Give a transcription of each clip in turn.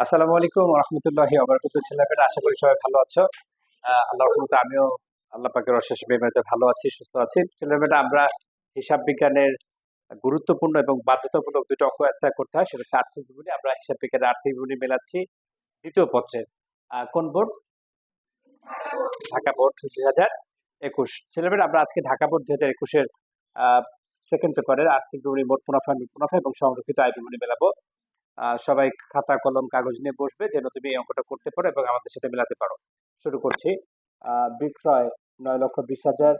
আসসালামু আলাইকুম রহমতুল্লাহি অবরাকাত ছেলেমেয়েরা আশা করি সবাই ভালো আছো। আহ, আল্লাহর রহমতে আমিও আল্লাহ পাকের অশেষ বেমাতে ভালো আছি সুস্থ আছি। ছেলেমেয়েরা আমরা হিসাব বিজ্ঞানের গুরুত্বপূর্ণ এবং বাধ্যতামূলক দুটো অঙ্ক অ্যান্সার করতে হয় সেটা হচ্ছে আর্থিক বিবরণী আমরা হিসাব বিজ্ঞানের আর্থিক বিবরণী মেলাচ্ছি দ্বিতীয় পত্রের কোন বোর্ড? ঢাকা বোর্ড দুই হাজার একুশ ছেলেমেয়েরা আমরা আজকে ঢাকা বোর্ড দুই হাজার একুশের সেকেন্ড পেপারের আর্থিক বিবরণী মোট মুনাফা মুনাফা এবং সংরক্ষিত আয় বিবরণী মেলাবো। সবাই খাতা, কলম, কাগজ নিয়ে বসবে যেন তুমি এই অঙ্কটা করতে পারো এবং আমাদের সাথে মেলাতে পারো। শুরু করছি। বিক্রয় নয় লক্ষ বিশ হাজার।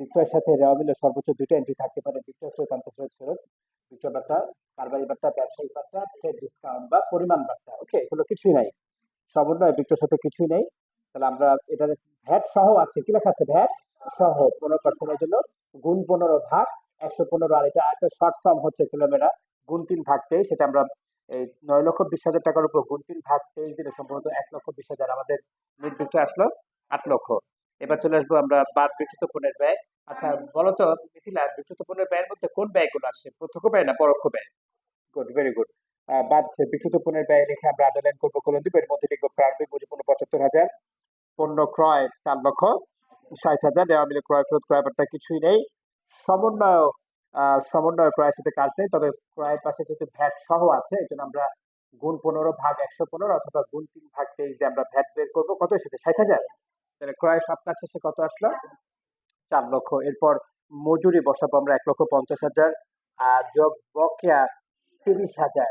বিক্রয়ের সাথে রেওয়া মিলে সর্বোচ্চ দুইটা এন্ট্রি থাকতে পারে। বিক্রয় ফেরত, আনতে ফেরত ফেরত। বিক্রয় বার্তা, কারবারি বার্তা, ব্যবসায়িক বার্তা ট্রেড ডিসকাউন্ট বা পরিমাণ বার্তা। ওকে এগুলো কিছুই নাই। সমন্বয় বিক্রয়ের সাথে কিছুই নেই। তাহলে আমরা এটা ভ্যাট সহ আছে। কি লেখা আছে? ভ্যাট সহ পনেরো পার্সেন্টের জন্য। গুণ পনেরো ভাগ, একশো পনেরো। আর এটা একটা শর্ট ফর্ম হচ্ছে ছেলেমেয়েরা। গুণ তিন ভাগ সেটা আমরা এই নয় লক্ষ বিশ হাজার টাকার উপর গুণ তিন ভাগ তেইশ দিলে সম্ভবত এক লক্ষ বিশ হাজার আমাদের বিক্রয় আসলো আট লক্ষ। এবার চলে আসব আমরা বাদ বিচ্যুত পণ্যের ব্যয়। আচ্ছা বলতো, মিথিলা, বিচ্যুত পণ্যের ব্যয়ের মধ্যে কোন ব্যয়গুলো আসছে প্রত্যক্ষ ব্যয় না পরোক্ষ ব্যয়? গুড ভেরি গুড বাদ বিচ্যুত পণ্যের ব্যয় লিখে আমরা আন্ডারলাইন করব কলম দিব এর মধ্যে লিখব প্রারম্ভিক পণ্য পঁচাত্তর হাজার, পণ্য ক্রয় চার লক্ষ ষাট হাজার। দেওয়া মিলে ক্রয়, ফেরত ক্রয় কিছুই নেই। সমন্বয় সমন্বয় ক্রয়ের সাথে কাজ নেই, তবে ক্রয়ের পাশে যেহেতু ভ্যাট সহ আছে এই জন্য আমরা গুণ পনেরো ভাগ একশো পনেরো অথবা গুণ তিন ভাগ তেইশ দিয়ে আমরা ভ্যাট বের করব। কত এসেছে? ষাট হাজার? তাহলে ক্রয় সপ্তাহ শেষে কত আসলো? চার লক্ষ। এরপর মজুরি বসাবো আমরা এক লক্ষ পঞ্চাশ হাজার, আর যোগ বকেয়া তিরিশ হাজার,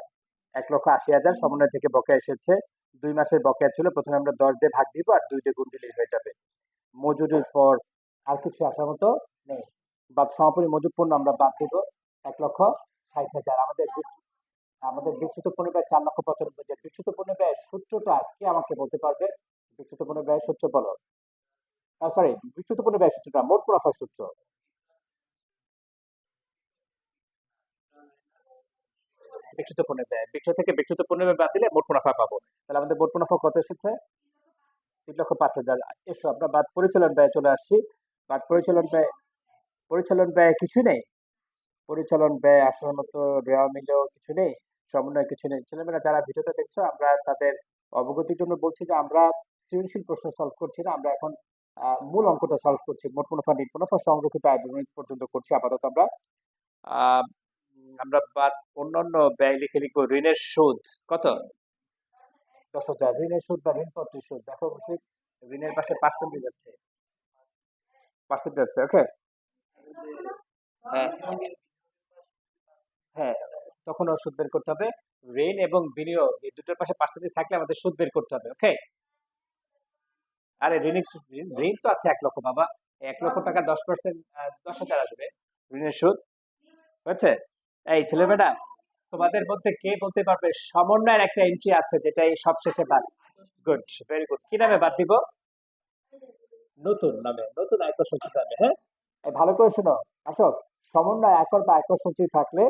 এক লক্ষ আশি হাজার। সমন্বয় থেকে বকেয়া এসেছে। দুই মাসের বকেয়া ছিল, প্রথমে আমরা দশ দিয়ে ভাগ দিব আর দুই দিয়ে গুণ দিলেই হয়ে যাবে। মজুরির পর আর কিছু আসার মতো নেই। বাদ সমাপনী মজুদ পণ্য আমরা বাদ দিব এক লক্ষ ষাট হাজার। আমাদের আমাদের বিচ্যুত পণ্য ব্যয় চার লক্ষ পঁচানব্বই হাজার। বিচ্যুত পণ্য ব্যয়ের সূত্রটা কি আমাকে বলতে পারবে? বিচ্যুত পণ্য ব্যয় সূত্র বলো। সরি বিচ্যুত পণ্য ব্যয় সূত্রটা মোট মুনাফার সূত্র। পণ্যের ব্যয়। বিক্রয় থেকে বিচ্যুত পণ্যের ব্যয় বাদ দিলে মোট মুনাফা পাবো। তাহলে আমাদের মোট মুনাফা কত এসেছে? তিন লক্ষ পাঁচ হাজার। এসো, আমরা বাদ পরিচালন ব্যয় চলে আসছি। বাদ পরিচালন ব্যয় পরিচালন ব্যয় কিছু নেই। পরিচালন ব্যয় আসার মতো দেওয়া মিলেও কিছু নেই, সমন্বয় কিছু নেই। ছেলেমেয়েরা যারা ভিডিওটা দেখছ, আমরা তাদের অবগতির জন্য বলছি যে, আমরা সৃজনশীল প্রশ্ন সলভ করছি না, আমরা এখন মূল অঙ্কটা সলভ করছি। মোট মুনাফা, নিট মুনাফা, সংরক্ষিত আয় বিবরণী পর্যন্ত করছি আপাতত আমরা। আমরা বাদ অন্যান্য ব্যয় লিখে লিখব ঋণের সুদ। কত? দশ হাজার। ঋণের সুদ বা ঋণপত্রের সুদ। দেখো ঋণের পাশে পার্সেন্টেজ আছে। পার্সেন্টেজ আছে ওকে হ্যাঁ। হ্যাঁ তখন সুদ বের করতে হবে। ঋণ এবং বিনিয়োগ এই দুটোর পাশে পার্সেন্টেজ থাকলে আমাদের সুদ বের করতে হবে ওকে আরে ঋণ ঋণ তো আছে এক লক্ষ বাবা। এক লক্ষ টাকা দশ পার্সেন্ট দশ হাজার আসবে ঋণের সুদ। হয়েছে? এই ছেলেমেয়েরা তোমাদের মধ্যে কে বলতে পারবে? সমন্বয়ের একটা এন্ট্রি আছে যেটা এই সবশেষে বাদ। গুড ভেরি গুড কি নামে বাদ দিব? নতুন নামে, নতুন আয়কর নামে হ্যাঁ? ভালো করে শোনো, আসো। সমন্বয় আয়কর বা আয়কর সঞ্চিত থাকলে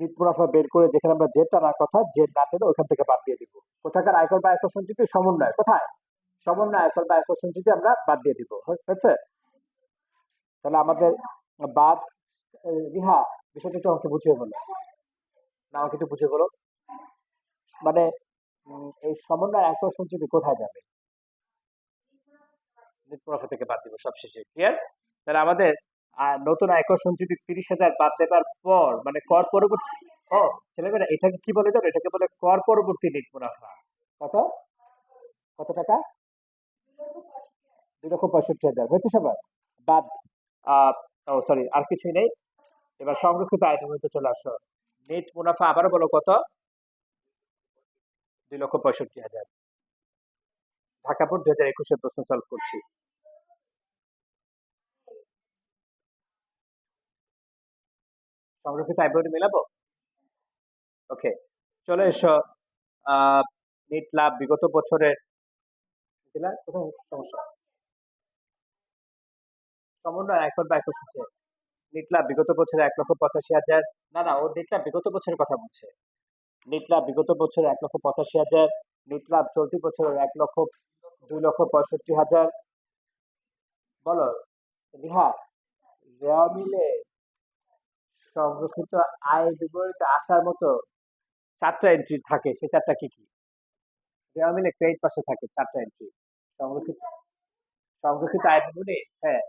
নিট মুনাফা বের করে যেখানে আমরা জেড টানার কথা, জেড না টেনে ওইখান থেকে বাদ দিয়ে দিব। কোথাকার আয়কর বা আয়কর সঞ্চিত সমন্বয়। কোথায়? সমন্বয় আয়কর বা আয়কর সঞ্চিত আমরা বাদ দিয়ে দিব। হয়েছে? তাহলে আমাদের বাদ রিহা, বিষয়টা একটু আমাকে বুঝিয়ে বলো। না, আমাকে একটু বুঝিয়ে বলো। মানে এই সমন্বয় আয়কর সঞ্চিত কোথায় যাবে? নিট মুনাফা থেকে বাদ দিব, সবশেষে। ক্লিয়ার? তাহলে আমাদের নতুন আয়কর সঞ্চিতি তিরিশ হাজার বাদ দেবার পর মানে কর পরবর্তী, ও, ছেলেমেয়েরা, এটাকে কি বলে জানো? এটাকে বলে কর পরবর্তী নিট মুনাফা। কত? কত টাকা? দুই লক্ষ পঁয়ষট্টি হাজার, হয়েছে সবার? বাদ ও সরি আর কিছুই নেই। এবার সংরক্ষিত আয় চলে আসো। নেট মুনাফা আবারও বলো কত? দুই লক্ষ পঁয়ষট্টি হাজার। ঢাকা বোর্ড হাজার একুশের প্রশ্ন সলভ করছি। সংরক্ষিত আয় মেলাবো? ওকে চলে এসো নিট লাভ বিগত বছরের কোথায় সমস্যা। সমন্বয় আয়কর বা আয়কর সূচে নিট লাভ বিগত বছরে এক লক্ষ পঁচাশি হাজার, না না, ও নিট লাভ বিগত বছরের কথা বলছে। নিট লাভ বিগত বছরে এক লক্ষ পঁচাশি হাজার নিট লাভ চলতি বছরের এক লক্ষ, দুই লক্ষ পঁয়ষট্টি হাজার। বলো, রিহা, রেওয়া মিলে সংরক্ষিত আয় বিবরণীতে আসার মতো চারটা এন্ট্রি থাকে সে চারটা কি কি? দেওয়া মিলে ক্রেডিট পাশে থাকে চারটা এন্ট্রি সংরক্ষিত সংরক্ষিত আয় বিবরণী হ্যাঁ।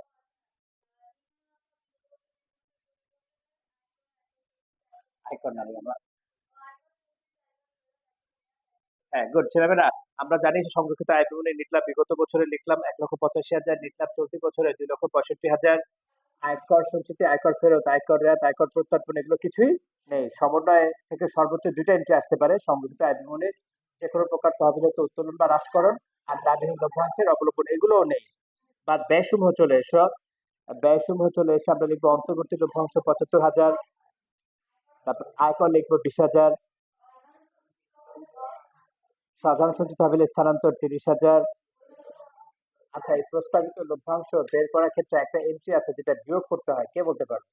আমরা। হ্যাঁ গুড আমরা জানি যে সংরক্ষিত আয় বিবরণী লিখলাম বিগত বছরে লিখলাম এক লক্ষ পঁচাশি হাজার লিখলাম চলতি বছরে দুই লক্ষ পঁয়ষট্টি হাজার। আয়কর সঞ্চিতি, আয়কর ফেরত, আয়কর রেয়াত, আয়কর প্রত্যর্পণ এগুলো কিছুই নেই। সমন্বয় থেকে সর্বোচ্চ দুইটা এন্ট্রি আসতে পারে সংরক্ষিত আয় বিবরণীর যে কোনো প্রকার তহবিলত উত্তোলন বা হ্রাসকরণ আর দাবিহীন লভ্যাংশের অবলম্বন এগুলোও নেই। বা ব্যয়সমূহ চলে এসো। ব্যয়সমূহ চলে এসে আমরা লিখব অন্তর্বর্তী লভ্যাংশ পঁচাত্তর হাজার, তারপর আয়কর লিখব বিশ হাজার, সাধারণ সঞ্চিত তহবিল স্থানান্তর তিরিশ হাজার আচ্ছা এই প্রস্তাবিত লভ্যাংশ বের করার ক্ষেত্রে একটা এন্ট্রি আছে যেটা বিয়োগ করতে হয়, কে বলতে পারবে?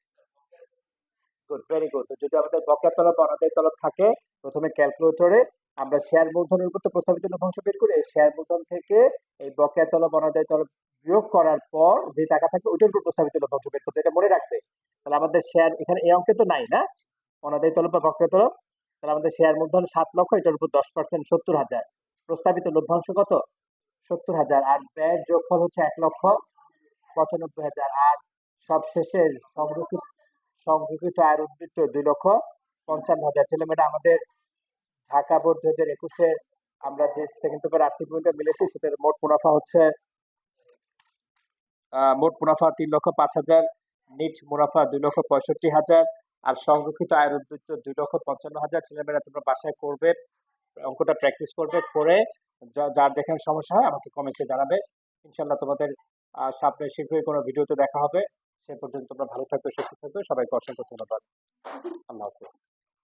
গুড ভেরি গুড যদি আমাদের বকেয়া তলব, অনাদায় তলব থাকে, প্রথমে ক্যালকুলেটরে আমরা শেয়ার মূলধনের উপর তো প্রস্তাবিত লভ্যাংশ বের করি শেয়ার মূলধন থেকে এই বকেয়া তলব, অনাদায় তলব বিয়োগ করার পর যে টাকা থাকে ওইটার উপর প্রস্তাবিত লভ্যাংশ বের করতে এটা মনে রাখবে। তাহলে আমাদের শেয়ার এখানে এই অঙ্কে তো নাই না? অনাদায় তলব বা বকেয়া তলব? তাহলে আমাদের শেয়ার মূলধন সাত লক্ষ, এটার উপর দশ পার্সেন্ট সত্তর হাজার। প্রস্তাবিত লভ্যাংশ কত? সত্তর হাজার। আর ব্যয়ের যোগফল হচ্ছে এক লক্ষ পঁচানব্বই হাজার। আর সবশেষে সংরক্ষিত সংরক্ষিত আয়ের উদ্বৃত্ত দুই লক্ষ পঞ্চান্ন হাজার। ছেলে মেয়েরা, আমাদের ঢাকা বোর্ড দুই হাজার একুশে আমরা যে সেকেন্ড পেপার আর্থিক বইটা মিলেছি, সেটার মোট মুনাফা হচ্ছে মোট মুনাফা তিন লক্ষ পাঁচ হাজার, নিট মুনাফা দুই লক্ষ পঁয়ষট্টি হাজার, আর সংরক্ষিত আয়ের উদ্বৃত্ত দুই লক্ষ পঞ্চান্ন হাজার। ছেলেমেয়েরা তোমরা বাসায় করবে, অঙ্কটা প্র্যাকটিস করবে, করে যার যেখানে সমস্যা হয় আমাকে কমেন্টে জানাবে। ইনশাল্লাহ তোমাদের সামনে শীঘ্রই কোনো ভিডিওতে দেখা হবে। সে পর্যন্ত তোমরা ভালো থাকবে, সুস্থ থাকবে। সবাইকে অসংখ্য ধন্যবাদ। আল্লাহ হাফিজ।